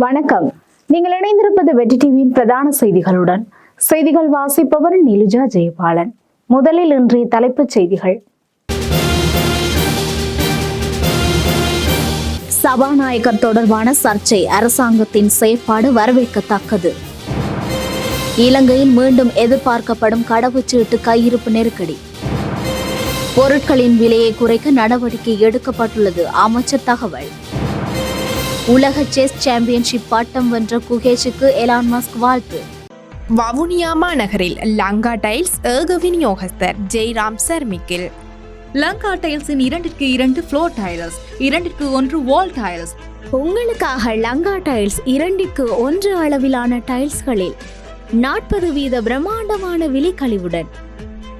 வணக்கம். நீங்கள் இணைந்திருப்பது வெற்றி டிவியின் பிரதான செய்திகளுடன். செய்திகள் வாசிப்பவர் நிலுஜா ஜெயபாலன். முதலில் இன்றைய தலைப்புச் செய்திகள். சபாநாயகர் தொடர்பான சர்ச்சை அரசாங்கத்தின் செயற்பாடு வரவேற்கத்தக்கது. இலங்கையில் மீண்டும் எதிர்பார்க்கப்படும் கடவுச்சீட்டு கையிருப்பு நெருக்கடி. பொருட்களின் விலையை குறைக்க நடவடிக்கை எடுக்கப்பட்டுள்ளது அமைச்சர் தகவல். உலக செஸ் சாம்பியன்ஷிப் பட்டம் வென்ற குகேஷுக்கு எலான் மஸ்க் வாழ்த்து. வவுனியா மாநகரில் லங்கா டைல்ஸ் ஏக விநியோகஸ்தர் ஜெய்ராம் சர்மிக்கில். லங்கா டைல்ஸின் இரண்டிற்கு இரண்டு ஃப்ளோர் டைல்ஸ் இரண்டிற்கு ஒன்று வால் டைல்ஸ் உங்களுக்காக லங்கா டைல்ஸ் இரண்டிற்கு ஒன்று அளவிலான டைல்ஸ்களில் நாற்பது வீத பிரம்மாண்டமான விலைக்கழிவுடன்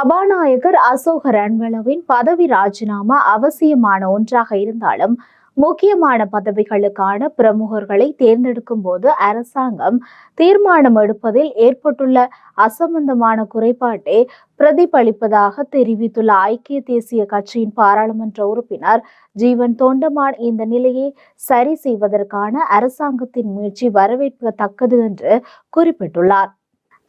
சபாநாயகர் அசோக ரன்வலவின் பதவி ராஜினாமா அவசியமான ஒன்றாக இருந்தாலும் முக்கியமான பதவிகளுக்கான பிரமுகர்களை தேர்ந்தெடுக்கும் போது அரசாங்கம் தீர்மானம் எடுப்பதில் ஏற்பட்டுள்ள அசம்பந்தமான குறைபாட்டை பிரதிபலிப்பதாக தெரிவித்துள்ள ஐக்கிய தேசிய கட்சியின் பாராளுமன்ற உறுப்பினர் ஜீவன் தோண்டமான் இந்த நிலையை சரி செய்வதற்கான அரசாங்கத்தின் முயற்சி வரவேற்கத்தக்கது என்று குறிப்பிட்டுள்ளார்.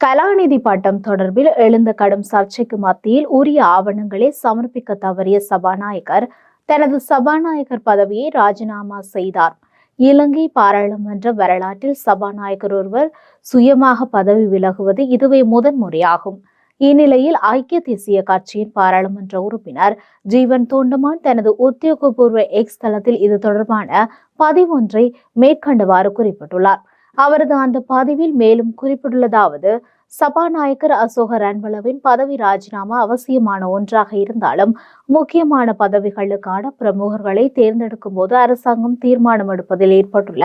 கலாநிதி பட்டம் தொடர்பில் எழுந்த கடும் சர்ச்சைக்கு மத்தியில் உரிய ஆவணங்களை சமர்ப்பிக்க தவறிய சபாநாயகர் தனது சபாநாயகர் பதவியை ராஜினாமா செய்தார். இலங்கை பாராளுமன்ற வரலாற்றில் சபாநாயகர் ஒருவர் சுயமாக பதவி விலகுவது இதுவே முதன்முறையாகும். இந்நிலையில் ஐக்கிய தேசிய கட்சியின் பாராளுமன்ற உறுப்பினர் ஜீவன் தோண்டமான் தனது உத்தியோகபூர்வ எக்ஸ் தளத்தில் இது தொடர்பான பதிவொன்றை மேற்கண்டவாறு குறிப்பிட்டுள்ளார். அவரது அந்த பதிவில் மேலும் குறிப்பிட்டுள்ளதாவது சபாநாயகர் அசோக ரன்வளவின் பதவி ராஜினாமா அவசியமான ஒன்றாக இருந்தாலும் முக்கியமான பதவிகளுக்கான பிரமுகர்களை தேர்ந்தெடுக்கும் போது அரசாங்கம் தீர்மானம் எடுப்பதில் ஏற்பட்டுள்ள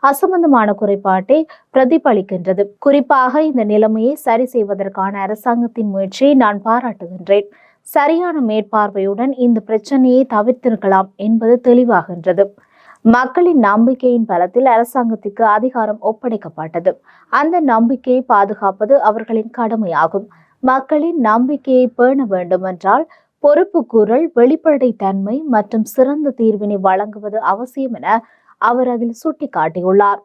அசம்பந்தமான குறைபாட்டை பிரதிபலிக்கின்றது. குறிப்பாக இந்த நிலைமையை சரி செய்வதற்கான அரசாங்கத்தின் முயற்சியை நான் பாராட்டுகின்றேன். சரியான மேற்பார்வையுடன் இந்த பிரச்சனையை தவிர்த்திருக்கலாம் என்பது தெளிவாகின்றது. மக்களின் நம்பிக்கையின் பலத்தில் அரசாங்கத்திற்கு அதிகாரம் ஒப்படைக்கப்பட்டது. அந்த நம்பிக்கையை பாதுகாப்பது அவர்களின் கடமையாகும். மக்களின் நம்பிக்கையை பேண வேண்டுமென்றால் வெளிப்படை வெளிப்படைத்தன்மை மற்றும் சிறந்த தீர்வினை வழங்குவது அவசியம் என அவர் அதில் சுட்டிக்காட்டியுள்ளார்.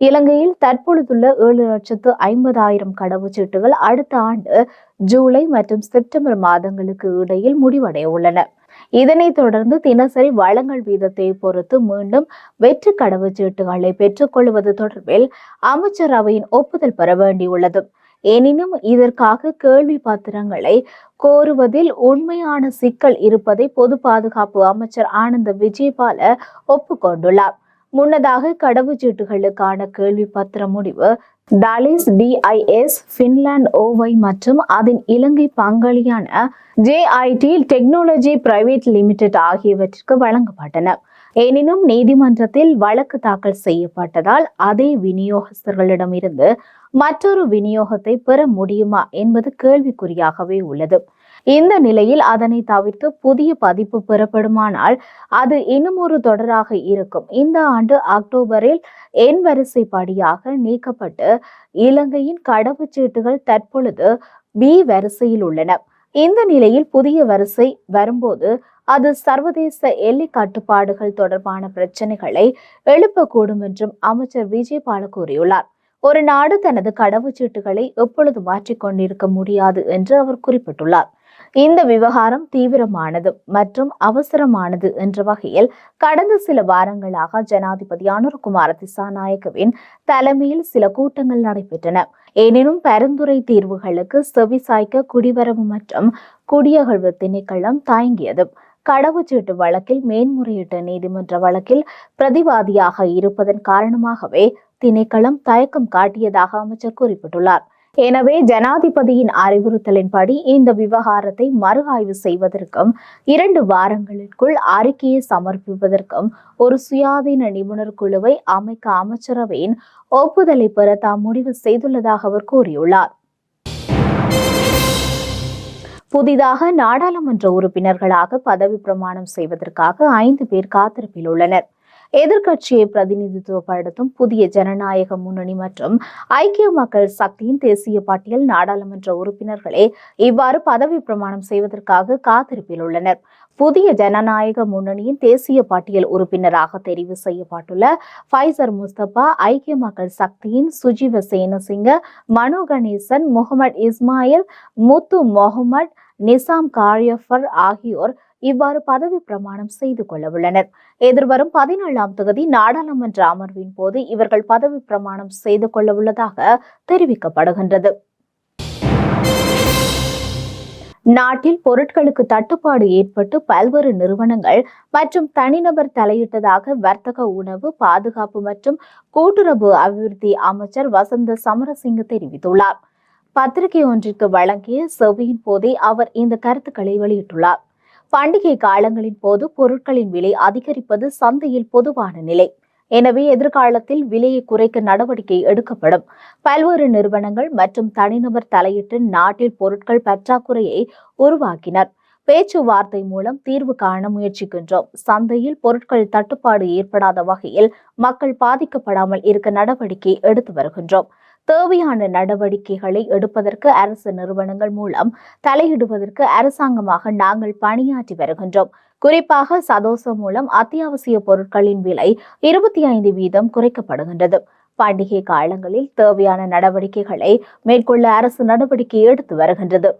இலங்கையில் தற்பொழுதுள்ள ஏழு லட்சத்து ஐம்பதாயிரம் கடவுச்சீட்டுகள் அடுத்த ஆண்டு ஜூலை மற்றும் செப்டம்பர் மாதங்களுக்கு இடையில் முடிவடைய உள்ளன இதனைத் தொடர்ந்து தினசரி வழங்கல் வீதத்தை பொறுத்து மீண்டும் வெற்று கடவுச்சீட்டுகளை பெற்றுக்கொள்வது தொடர்பில் அமைச்சரவையின் ஒப்புதல் பெற வேண்டியுள்ளது. எனினும் இதற்காக கேள்வி பத்திரங்களை கோருவதில் உண்மையான சிக்கல் இருப்பதை பொது பாதுகாப்பு அமைச்சர் ஆனந்த விஜயபால ஒப்புக்கொண்டுள்ளார். முன்னதாக கடவுச்சீட்டுகளுக்கான கேள்வி பத்திர முடிவு டாலிஸ் டிஐஎஸ் பின்லாந்து ஓவை மற்றும் அதன் இலங்கை பங்காளியான ஜேஐடி டெக்னாலஜி பிரைவேட் லிமிடெட் ஆகியவற்றிற்கு வழங்கப்பட்டன. எனினும் நீதிமன்றத்தில் வழக்கு தாக்கல் செய்யப்பட்டதால் அதே விநியோகஸ்தர்களிடமிருந்து மற்றொரு விநியோகத்தை பெற முடியுமா என்பது கேள்விக்குறியாகவே உள்ளது. இந்த நிலையில் அதனை தவிர்த்து புதிய பதிப்பு பெறப்படுமானால் அது இன்னும் ஒரு தொடராக இருக்கும். இந்த ஆண்டு அக்டோபரில் எண் வரிசைப்படியாக நீக்கப்பட்டு இலங்கையின் கடவுச்சீட்டுகள் தற்பொழுது பி வரிசையில் உள்ளன. இந்த நிலையில் புதிய வரிசை வரும்போது அது சர்வதேச எல்லை கட்டுப்பாடுகள் தொடர்பான பிரச்சனைகளை எழுப்பக்கூடும் என்றும் அமைச்சர் விஜயபால கூறியுள்ளார். ஒரு நாடு தனது கடவுச்சீட்டுகளை எப்பொழுது மாற்றிக்கொண்டிருக்க முடியாது என்று அவர் குறிப்பிட்டுள்ளார். இந்த விவகாரம் தீவிரமானது மற்றும் அவசரமானது என்ற வகையில் கடந்த சில வாரங்களாக ஜனாதிபதி அனுர்குமார் திசாநாயக்கவின் தலைமையில் சில கூட்டங்கள் நடைபெற்றன. எனினும் பரிந்துரை தீர்வுகளுக்கு செவிசாய்க்க குடிவரவு மற்றும் குடியகழ்வு திணைக்களம் தயங்கியது. கடவுச்சீட்டு வழக்கில் மேன்முறையீட்டு நீதிமன்ற வழக்கில் பிரதிவாதியாக இருப்பதன் காரணமாகவே திணைக்களம் தயக்கம் காட்டியதாக அமைச்சர் குறிப்பிட்டுள்ளார். எனவே ஜனாதிபதியின் அறிவுறுத்தலின்படி இந்த விவகாரத்தை மறு ஆய்வு செய்வதற்கும் இரண்டு வாரங்களுக்குள் அறிக்கையை சமர்ப்பிப்பதற்கும் ஒரு சுயாதீன நிபுணர் குழுவை அமைக்க அமைச்சரவையின் ஒப்புதலை பெற தாம் முடிவு செய்துள்ளதாக அவர் கூறியுள்ளார். புதிதாக நாடாளுமன்ற உறுப்பினர்களாக பதவி பிரமாணம் செய்வதற்காக ஐந்து பேர் காத்திருப்பில் உள்ளனர். எதிர்க்கட்சியை பிரதிநிதித்துவப்படுத்தும் புதிய ஜனநாயக முன்னணி மற்றும் ஐக்கிய மக்கள் சக்தியின் தேசிய பட்டியல் நாடாளுமன்ற உறுப்பினர்களே இவ்வாறு பதவி பிரமாணம் செய்வதற்காக காத்திருப்பில் உள்ளனர். புதிய ஜனநாயக முன்னணியின் தேசிய பட்டியல் உறுப்பினராக தெரிவு செய்யப்பட்டுள்ள ஃபைசர் முஸ்தபா ஐக்கிய மக்கள் சக்தியின் சுஜீவ சேனசிங்க மனோ கணேசன் முகமது இஸ்மாயில் முத்து முகமது நிசாம் காரியஃபர் ஆகியோர் இவ்வாறு பதவி பிரமாணம் செய்து கொள்ள உள்ளனர் எதிர்வரும் பதினேழாம் தொகுதி நாடாளுமன்ற அமர்வின் போது இவர்கள் பதவி பிரமாணம் செய்து கொள்ள உள்ளதாக தெரிவிக்கப்படுகின்றது. நாட்டில் பொருட்களுக்கு தட்டுப்பாடு ஏற்பட்டு பல்வேறு நிறுவனங்கள் மற்றும் தனிநபர் தலையிட்டதாக வர்த்தக உணவு பாதுகாப்பு மற்றும் கூட்டுறவு அபிவிருத்தி அமைச்சர் வசந்த சமரசிங்க தெரிவித்துள்ளார். பத்திரிகை ஒன்றிற்கு வழங்கிய செவியின் போதே அவர் இந்த கருத்துக்களை வெளியிட்டுள்ளார். பண்டிகை காலங்களின் போது பொருட்களின் விலை அதிகரிப்பது சந்தையில் பொதுவான நிலை. எனவே எதிர்காலத்தில் விலையை குறைக்க நடவடிக்கை எடுக்கப்படும். பல்வேறு நிறுவனங்கள் மற்றும் தனிநபர் தலையிட்டு நாட்டில் பொருட்கள் பற்றாக்குறையை உருவாக்கினர். பேச்சுவார்த்தை மூலம் தீர்வு காண முயற்சிக்கின்றோம். சந்தையில் பொருட்கள் தட்டுப்பாடு ஏற்படாத வகையில் மக்கள் பாதிக்கப்படாமல் இருக்க நடவடிக்கை எடுத்து வருகின்றோம். தேவையான நடவடிக்கைகளை எடுப்பதற்கு அரசு நிறுவனங்கள் மூலம் தலையிடுவதற்கு அரசாங்கமாக நாங்கள் பணியாற்றி வருகின்றோம். குறிப்பாக சதோசம் மூலம் அத்தியாவசிய பொருட்களின் விலை இருபத்தி ஐந்து வீதம் குறைக்கப்படுகின்றது. பண்டிகை காலங்களில் தேவையான நடவடிக்கைகளை மேற்கொள்ள அரசு நடவடிக்கை எடுத்து வருகின்றது.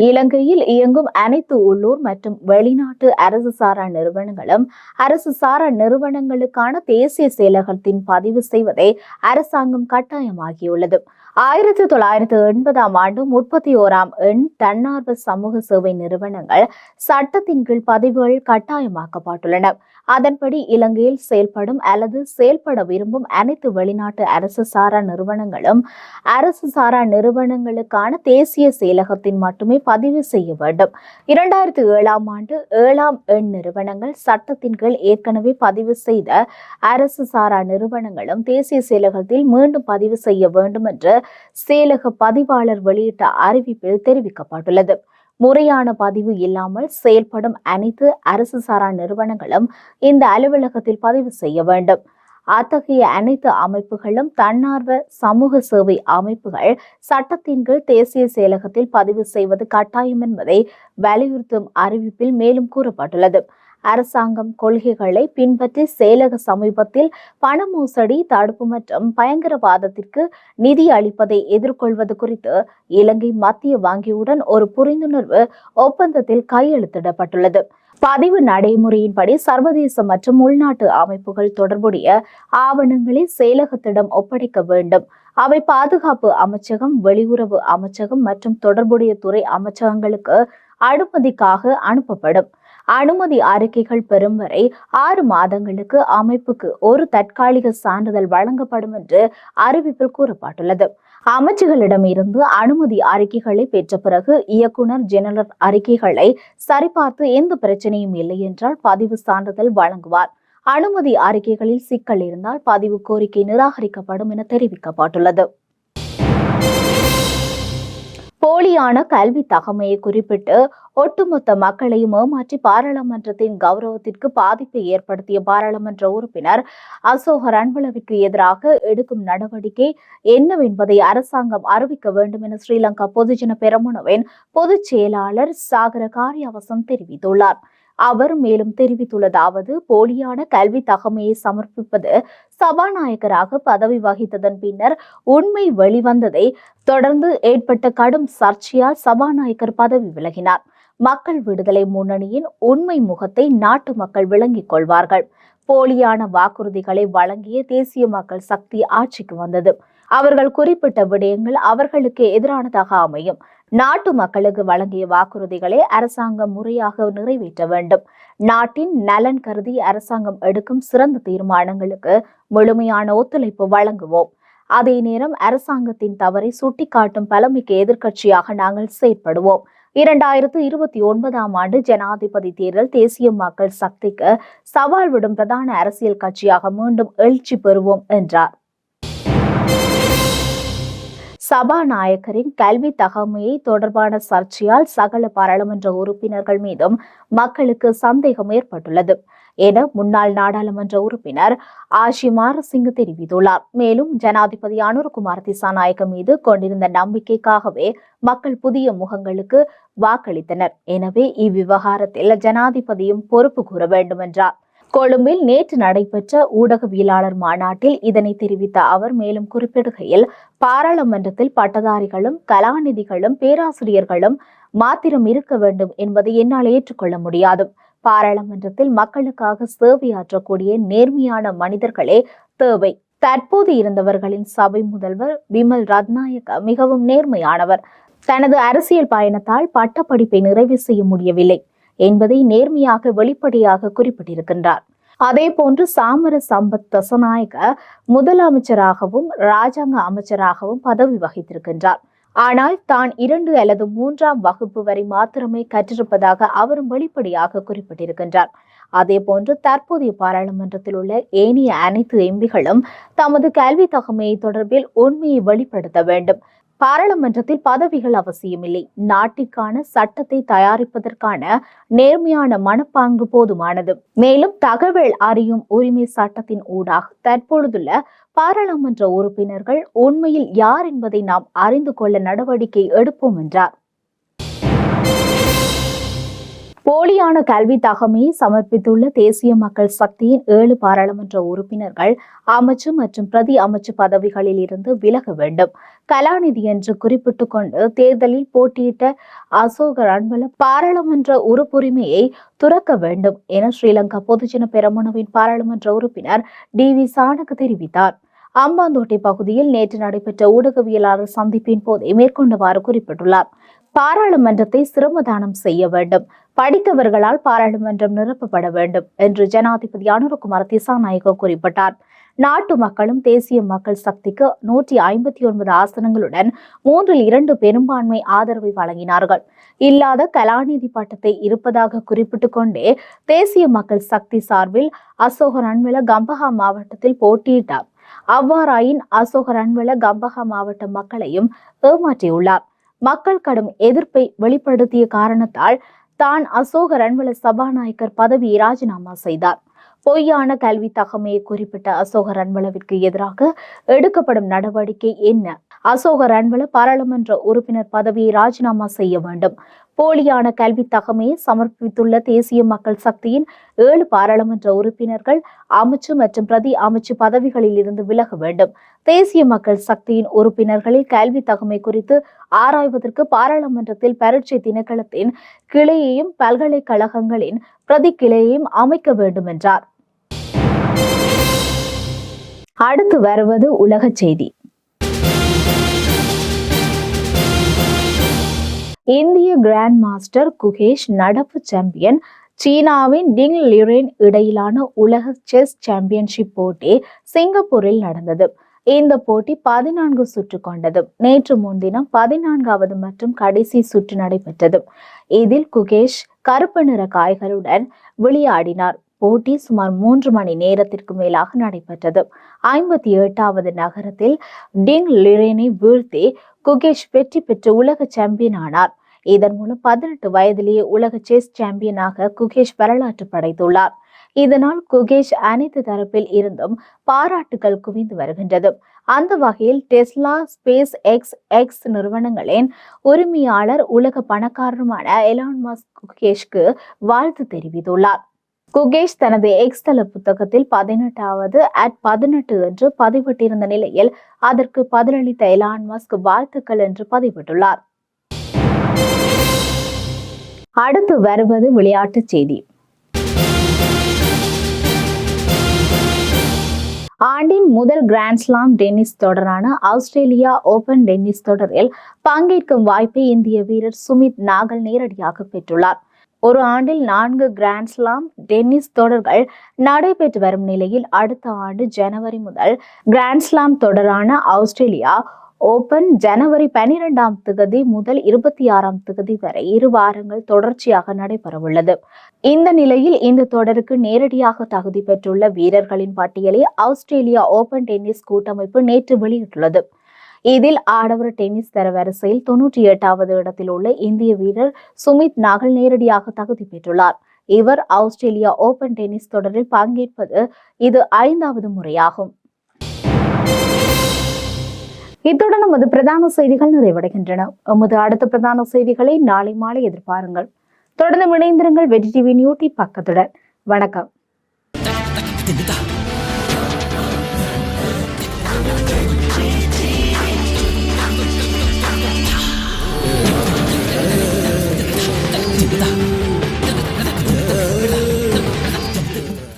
இலங்கையில் இயங்கும் அனைத்து உள்ளூர் மற்றும் வெளிநாட்டு அரசு சாரா நிறுவனங்களும் அரசு சாரா நிறுவனங்களுக்கான தேசிய செயலகத்தின் பதிவு செய்வதை அரசாங்கம் கட்டாயமாகியுள்ளது ஆயிரத்தி தொள்ளாயிரத்தி எண்பதாம் ஆண்டு முப்பத்தி ஓராம் எண் தன்னார்வ சமூக சேவை நிறுவனங்கள் சட்டத்தின் கீழ் பதிவுகள் கட்டாயமாக்கப்பட்டுள்ளன. அதன்படி இலங்கையில் செயல்படும் அல்லது செயல்பட விரும்பும் அனைத்து வெளிநாட்டு அரசு சாரா நிறுவனங்களும் அரசு சாரா நிறுவனங்களுக்கான தேசிய செயலகத்தின் மட்டுமே பதிவு செய்ய வேண்டும். இரண்டாயிரத்தி ஏழாம் ஆண்டு ஏழாம் எண் நிறுவனங்கள் சட்டத்தின் கீழ் ஏற்கனவே பதிவு செய்த அரசு சாரா நிறுவனங்களும் தேசிய செயலகத்தில் மீண்டும் பதிவு செய்ய வேண்டும் என்று செயலக பதிவாளர் வெளியிட்ட அறிவிப்பில் தெரிவிக்கப்பட்டுள்ளது. முறையான பதிவு இல்லாமல் செயல்படும் அனைத்து அரசு சாரா நிறுவனங்களும் இந்த அலுவலகத்தில் பதிவு செய்ய வேண்டும். அத்தகைய அனைத்து அமைப்புகளும் தன்னார்வ சமூக சேவை அமைப்புகள் சட்டத்தின் கீழ் தேசிய செயலகத்தில் பதிவு செய்வது கட்டாயம் என்பதை வலியுறுத்தும் அறிவிப்பில் மேலும் கூறப்பட்டுள்ளது. அரசாங்கம் கொள்கைகளை பின்பற்றி செயலக சமீபத்தில் பண மோசடி தடுப்பு மற்றும் பயங்கரவாதத்திற்கு நிதி அளிப்பதை எதிர்கொள்வது குறித்து இலங்கை மத்திய வங்கியுடன் ஒரு புரிந்துணர்வு ஒப்பந்தத்தில் கையெழுத்திடப்பட்டுள்ளது. பதிவு நடைமுறையின்படி சர்வதேச மற்றும் உள்நாட்டு அமைப்புகள் தொடர்புடைய ஆவணங்களை செயலகத்திடம் ஒப்படைக்க வேண்டும். அவை பாதுகாப்பு அமைச்சகம் வெளியுறவு அமைச்சகம் மற்றும் தொடர்புடைய துறை அமைச்சகங்களுக்கு அனுமதிக்காக அனுப்பப்படும். அனுமதி அறிக்கைகள் பெறும் வரை ஆறு மாதங்களுக்கு அமைப்புக்கு ஒரு தற்காலிக சான்றிதழ் வழங்கப்படும் என்று அறிவிப்பில் கூறப்பட்டுள்ளது. அமைச்சுகளிடம் இருந்து அனுமதி அறிக்கைகளை பெற்ற பிறகு இயக்குனர் ஜெனரல் அறிக்கைகளை சரிபார்த்து எந்த பிரச்சனையும் இல்லை என்றால் பதிவு சான்றிதழ் வழங்குவார். அனுமதி அறிக்கைகளில் சிக்கல் இருந்தால் பதிவு கோரிக்கை நிராகரிக்கப்படும் என தெரிவிக்கப்பட்டுள்ளது. போலியான கல்வி தகமையை குறிப்பிட்டு ஒட்டுமொத்த மக்களையும் ஏமாற்றி பாராளுமன்றத்தின் கௌரவத்திற்கு பாதிப்பை ஏற்படுத்திய பாராளுமன்ற உறுப்பினர் அசோக அன்பளவிற்கு எதிராக எடுக்கும் நடவடிக்கை என்னவென்பதை அரசாங்கம் அறிவிக்க வேண்டும் என ஸ்ரீலங்கா பொதுஜன பெரமுனவின் பொதுச் செயலாளர் சாகர காரியவசம் தெரிவித்துள்ளார். அவர் மேலும் தெரிவித்துள்ளதாவது போலியான கல்வி தகமையை சமர்ப்பிப்பது சபாநாயகராக பதவி வகித்ததன் பின்னர் உண்மை வெளிவந்ததை தொடர்ந்து ஏற்பட்ட கடும் சர்ச்சையால் சபாநாயகர் பதவி விலகினார். மக்கள் விடுதலை முன்னணியின் உண்மை முகத்தை நாட்டு மக்கள் விளங்கிக் கொள்வார்கள். போலியான வாக்குறுதிகளை வழங்கிய தேசிய மக்கள் சக்தி ஆட்சிக்கு வந்தது. அவர்கள் குறிப்பிட்ட விடயங்கள் அவர்களுக்கு எதிரானதாக அமையும். நாட்டு மக்களுக்கு வழங்கிய வாக்குறுதிகளை அரசாங்கம் முறையாக நிறைவேற்ற வேண்டும். நாட்டின் நலன் கருதி அரசாங்கம் எடுக்கும் சிறந்த தீர்மானங்களுக்கு முழுமையான ஒத்துழைப்பு வழங்குவோம். அதே நேரம் அரசாங்கத்தின் தவறை சுட்டிக்காட்டும் பலமிக்க எதிர்க்கட்சியாக நாங்கள் செயற்படுவோம். இரண்டாயிரத்து இருபத்தி ஒன்பதாம் ஆண்டு ஜனாதிபதி தேர்தல் தேசிய மக்கள் சக்திக்கு சவால் விடும் பிரதான அரசியல் கட்சியாக மீண்டும் எழுச்சி பெறுவோம் என்றார். சபாநாயகரின் கல்வி தகமையை தொடர்பான சர்ச்சையால் சகல பாராளுமன்ற உறுப்பினர்கள் மீதும் மக்களுக்கு சந்தேகம் ஏற்பட்டுள்ளது என முன்னாள் நாடாளுமன்ற உறுப்பினர் ஆஷிமார் சிங் தெரிவித்துள்ளார். மேலும் ஜனாதிபதி அனுர்குமார் திசாநாயக்க மீது கொண்டிருந்த நம்பிக்கைக்காகவே மக்கள் புதிய முகங்களுக்கு வாக்களித்தனர். எனவே இவ்விவகாரத்தில் ஜனாதிபதியும் பொறுப்பு கூற வேண்டும் என்றார் கொழும்பில் நேற்று நடைபெற்ற ஊடகவியலாளர் மாநாட்டில் இதனை தெரிவித்த அவர் மேலும் குறிப்பிடுகையில் பாராளுமன்றத்தில் பட்டதாரிகளும் கலாநிதிகளும் பேராசிரியர்களும் மாத்திரம் இருக்க வேண்டும் என்பதை என்னால் ஏற்றுக்கொள்ள முடியாது. பாராளுமன்றத்தில் மக்களுக்காக சேவையாற்றக்கூடிய நேர்மையான மனிதர்களே தேவை. தற்போது இருந்தவர்களின் சபை முதல்வர் விமல் ரத்நாயக்க மிகவும் நேர்மையானவர். தனது அரசியல் பயணத்தால் பட்டப்படிப்பை நிறைவு செய்ய முடியவில்லை. என்பதை நேர்மையாக வெளிப்படையாக குறிப்பிட்டிருக்கின்றார். அதேபோன்று சாமர சம்பத் தசநாயக முதலமைச்சராகவும் ராஜாங்க அமைச்சராகவும் பதவி வகித்திருக்கின்றார். ஆனால் தான் இரண்டு அல்லது மூன்றாம் வகுப்பு வரை மாத்திரமே கற்றிருப்பதாக அவரும் வெளிப்படையாக குறிப்பிட்டிருக்கின்றார். அதேபோன்று தற்போதைய பாராளுமன்றத்தில் உள்ள ஏனைய அனைத்து எம்பிகளும் தமது கல்வி தகமையை தொடர்பில் உண்மையை வெளிப்படுத்த வேண்டும். பாராளுமன்றத்தில் பதவிகள் அவசியமில்லை. நாட்டிற்கான சட்டத்தை தயாரிப்பதற்கான நேர்மையான மனப்பாங்கு போதுமானது. மேலும் தகவல் அறியும் உரிமை சட்டத்தின் ஊடாக தற்பொழுதுள்ள பாராளுமன்ற உறுப்பினர்கள் உண்மையில் யார் என்பதை நாம் அறிந்து கொள்ள நடவடிக்கை எடுப்போம் என்றார். போலியான கல்வி தகமை சமர்ப்பித்துள்ள தேசிய மக்கள் சக்தியின் ஏழு பாராளுமன்ற உறுப்பினர்கள் அமைச்சு மற்றும் பிரதி அமைச்சு பதவிகளில் இருந்து விலக வேண்டும். கலாநிதி என்று குறிப்பிட்டுக் கொண்டு தேர்தலில் போட்டியிட்ட அசோக ரன்வல பாராளுமன்ற உறுப்புரிமையை துறக்க வேண்டும் என ஸ்ரீலங்கா பொதுஜன பெரமுனவின் பாராளுமன்ற உறுப்பினர் டி வி சாணக்கு தெரிவித்தார். அம்பாந்தோட்டை பகுதியில் நேற்று நடைபெற்ற ஊடகவியலாளர் சந்திப்பின் போதே மேற்கொண்டவாறு குறிப்பிட்டுள்ளார். பாராளுமன்றத்தை சிரமதானம் செய்ய வேண்டும். படித்தவர்களால் பாராளுமன்றம் நிரப்பப்பட வேண்டும் என்று ஜனாதிபதி அனுரகுமார் திசாநாயகோ குறிப்பிட்டார். நாட்டு மக்களும் தேசிய மக்கள் சக்திக்கு நூற்றி ஐம்பத்தி ஒன்பது ஆசனங்களுடன் மூன்றில் இரண்டு பெரும்பான்மை ஆதரவை வழங்கினார்கள். இல்லாத கலாநிதி பட்டத்தை இருப்பதாக குறிப்பிட்டுக் கொண்டே தேசிய மக்கள் சக்தி சார்பில் அசோக ரன்வெல கம்பஹா மாவட்டத்தில் போட்டியிட்டார். அவ்வாறாயின் அசோக ரன்வெல கம்பஹா மாவட்ட மக்களையும் ஏமாற்றியுள்ளார். மக்கள் கடும் எதிர்ப்பை வெளிப்படுத்திய காரணத்தால் தான் அசோக ரன்வல சபாநாயகர் பதவியை ராஜினாமா செய்தார். பொய்யான கல்வி தகமையை குறிப்பிட்ட அசோக ரன்வலவிற்கு எதிராக எடுக்கப்படும் நடவடிக்கை என்ன? அசோக ரன்வல பாராளுமன்ற உறுப்பினர் பதவியை ராஜினாமா செய்ய வேண்டும். போலியான கல்வி தகமையை சமர்ப்பித்துள்ள தேசிய மக்கள் சக்தியின் ஏழு பாராளுமன்ற உறுப்பினர்கள் அமைச்சு மற்றும் பிரதி அமைச்சு பதவிகளில் இருந்து விலக வேண்டும். தேசிய மக்கள் சக்தியின் உறுப்பினர்களில் கல்வி தகமை குறித்து ஆராய்வதற்கு பாராளுமன்றத்தில் பரீட்சை திணைக்களத்தின் கிளையையும் பல்கலைக்கழகங்களின் பிரதி கிளையையும் அமைக்க வேண்டும் என்றார் அடுத்து வருவது உலக செய்தி. இந்திய கிராண்ட் மாஸ்டர் குகேஷ் நடப்பு சாம்பியன் சீனாவின் டிங் லியூரேன் இடையிலான உலக செஸ் சாம்பியன்ஷிப் போட்டி சிங்கப்பூரில் நடந்தது. இந்த போட்டி பதினான்கு சுற்று கொண்டது. நேற்று முன்தினம் பதினான்காவது மற்றும் கடைசி சுற்று நடைபெற்றது. இதில் குகேஷ் கருப்பு நிற காய்களுடன் விளையாடினார். போட்டி சுமார் மூன்று மணி நேரத்திற்கு மேலாக நடைபெற்றது. ஐம்பத்தி எட்டாவது நகரத்தில் டிங் லிரேனை வீழ்த்தி குகேஷ் வெற்றி பெற்று உலக சாம்பியன் ஆனார். இதன் மூலம் பதினெட்டு வயதிலேயே உலக செஸ் சாம்பியனாக குகேஷ் வரலாற்று படைத்துள்ளார். இதனால் குகேஷ் அனைத்து தரப்பில் இருந்தும் பாராட்டுகள் குவிந்து வருகின்றது. அந்த வகையில் டெஸ்லா ஸ்பேஸ் எக்ஸ் எக்ஸ் நிறுவனங்களின் உரிமையாளர் உலக பணக்காரருமான எலான் மஸ்க் குகேஷ்க்கு வாழ்த்து தெரிவித்துள்ளார். குகேஷ் தனது எக்ஸ் தள புத்தகத்தில் பதினெட்டாவது அட் பதினெட்டு என்று பதிவிட்டிருந்த நிலையில் அதற்கு பதிலளித்த எலான் மஸ்க் வாழ்த்துக்கள் என்று பதிவிட்டுள்ளார். அடுத்து வருவது விளையாட்டுச் செய்தி. ஆண்டின் முதல் கிராண்ட்ஸ்லாம் டென்னிஸ் தொடரான ஆஸ்திரேலியா ஓபன் டென்னிஸ் தொடரில் பங்கேற்கும் வாய்ப்பை இந்திய வீரர் சுமித் நாகல் நேரடியாக பெற்றுள்ளார். ஒரு ஆண்டில் நான்கு கிராண்ட்ஸ்லாம் டென்னிஸ் தொடர்கள் நடைபெற்று வரும் நிலையில் அடுத்த ஆண்டு ஜனவரி முதல் கிராண்ட்ஸ்லாம் தொடரான ஆஸ்திரேலியா ஓபன் ஜனவரி பனிரெண்டாம் திகதி முதல் இருபத்தி ஆறாம் திகதி வரை இரு வாரங்கள் தொடர்ச்சியாக நடைபெறவுள்ளது இந்த நிலையில் இந்த தொடருக்கு நேரடியாக தகுதி பெற்றுள்ள வீரர்களின் பட்டியலை ஆஸ்திரேலியா ஓபன் டென்னிஸ் கூட்டமைப்பு நேற்று வெளியிட்டுள்ளது. இதில் ஆடவர் டென்னிஸ் தரவரிசையில் தொன்னூற்றி எட்டாவது இடத்தில் உள்ள இந்திய வீரர் சுமித் நாகல் நேரடியாக தகுதி பெற்றுள்ளார். இவர் ஆஸ்திரேலியா ஓபன் டென்னிஸ் தொடரில் பங்கேற்பது இது ஐந்தாவது முறையாகும். இத்துடன் நமது பிரதான செய்திகள் நிறைவடைகின்றன. நமது அடுத்த பிரதான செய்திகளை நாளை மாலை எதிர்பாருங்கள். தொடர்ந்து இணைந்திருங்கள் வெற்றி டிவி நியூட்டி பக்கத்துடன். வணக்கம்.